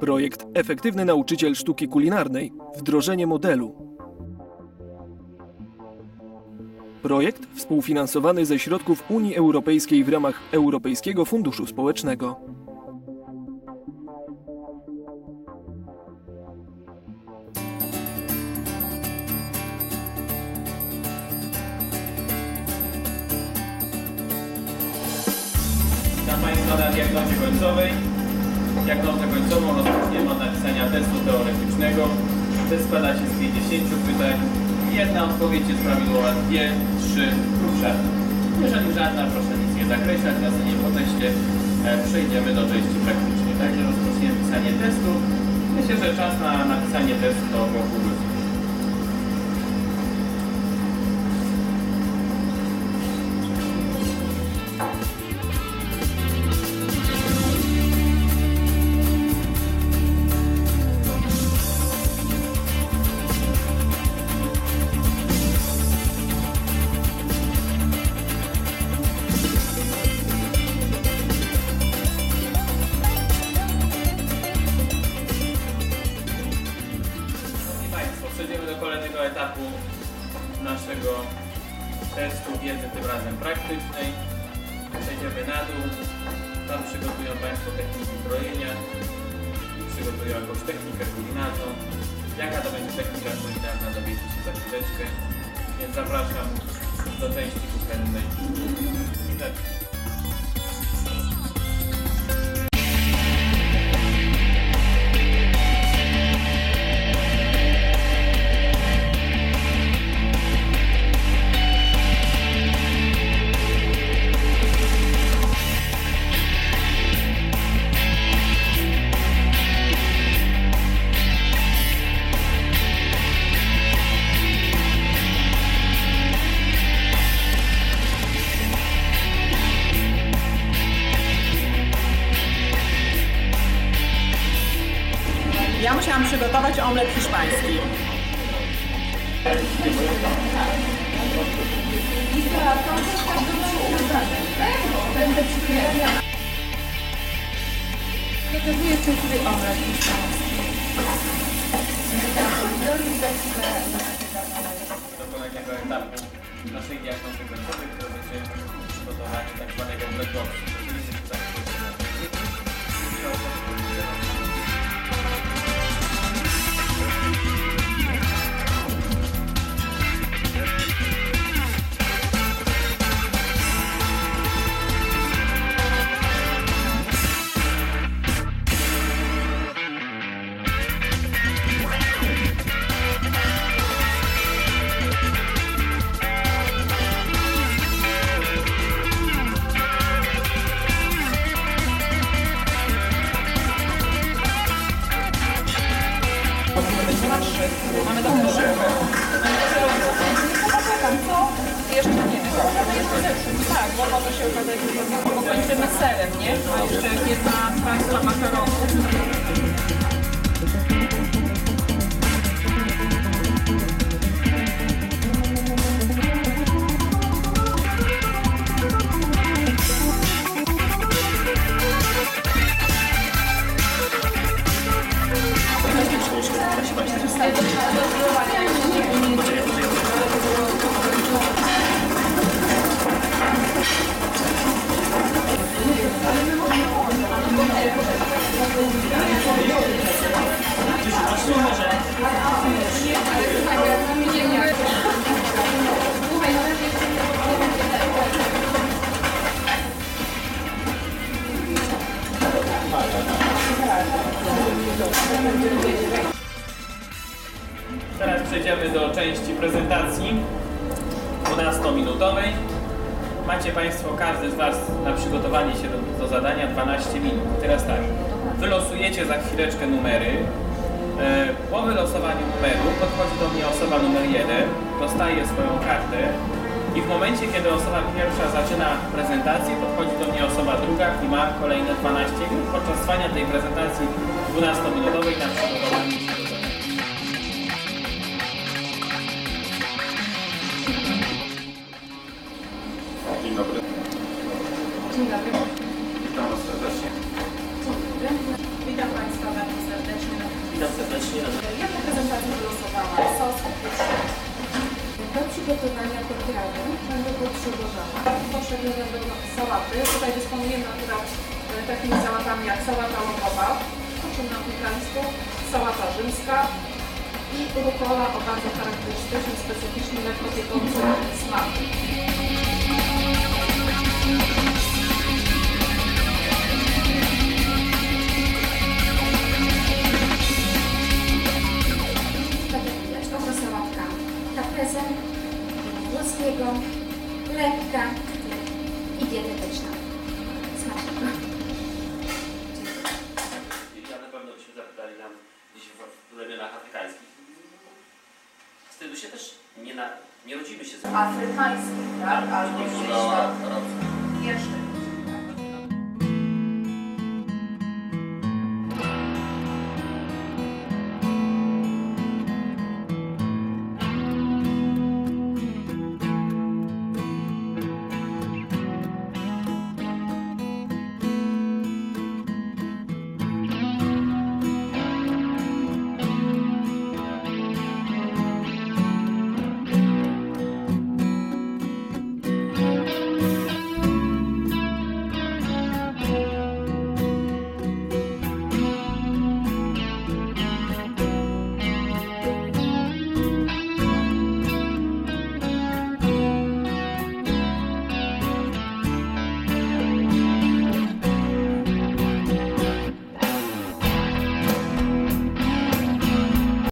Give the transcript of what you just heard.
Projekt Efektywny Nauczyciel Sztuki Kulinarnej Wdrożenie modelu. Projekt współfinansowany ze środków Unii Europejskiej w ramach Europejskiego Funduszu Społecznego. Witam Państwa na diagnozie końcowej. Diagnozę końcową rozpoczniemy od napisania testu teoretycznego. Test składa się z 50 pytań. Jedna odpowiedź jest prawidłowa, dwie, trzy lub żadna. Jeżeli żadna, proszę nic nie zakreślać. Następnie po teście e, przejdziemy do części praktycznej. Także rozpoczniemy pisanie testu. Myślę, że czas na napisanie testu to około etapu naszego testu wiedzy, tym razem praktycznej. Przejdziemy na dół. Tam przygotują Państwo techniki krojenia i przygotują jakąś technikę kulinarną. Jaka to będzie technika kulinarna, dowiecie się za chwileczkę. Więc zapraszam do części kuchennej. Omlet hiszpański. Przygotowuję cukry omlet hiszpański. do kolejnego etapu naszej diagnozy końcowej, to będzie przygotowanie tak zwanego black boxu. Tak, bo może się okazać, że kończymy serem, nie? A jeszcze jedna Państwa makaronów. Teraz przejdziemy do części prezentacji 12-minutowej. Macie Państwo, każdy z Was na przygotowanie się do, do zadania 12 minut. Teraz tak, wylosujecie za chwileczkę numery. E, Po wylosowaniu numeru podchodzi do mnie osoba numer 1, dostaje swoją kartę i w momencie, kiedy osoba pierwsza zaczyna prezentację, podchodzi do ma druga, ma kolejne 12 minut. Podczas trwania tej prezentacji 12-minutowej na przygotowaniu Dzień dobry. Dzień dobry. Witam Was serdecznie. Dzień dobry. Witam Państwa bardzo serdecznie. Witam serdecznie. Ja po prezentacji wylosowałam sos, na przygotowania potrawy będę potrzebowała. Potrzebne będą sałaty. Tutaj dysponujemy akurat e, takimi sałatami jak sałata łokowa, o czym na ukraińsku, sałata rzymska i rukola o bardzo charakterystycznym, specyficznym, lekko piekącym smaku. Lekka i dietetyczna. Smacznego. Ja na pewno byśmy zapytali tam gdzieś w, afrykańskich. Wstydu się też nie, na, nie rodzimy się z Afrykański, tak? Albo Nie gdzieś tam jeszcze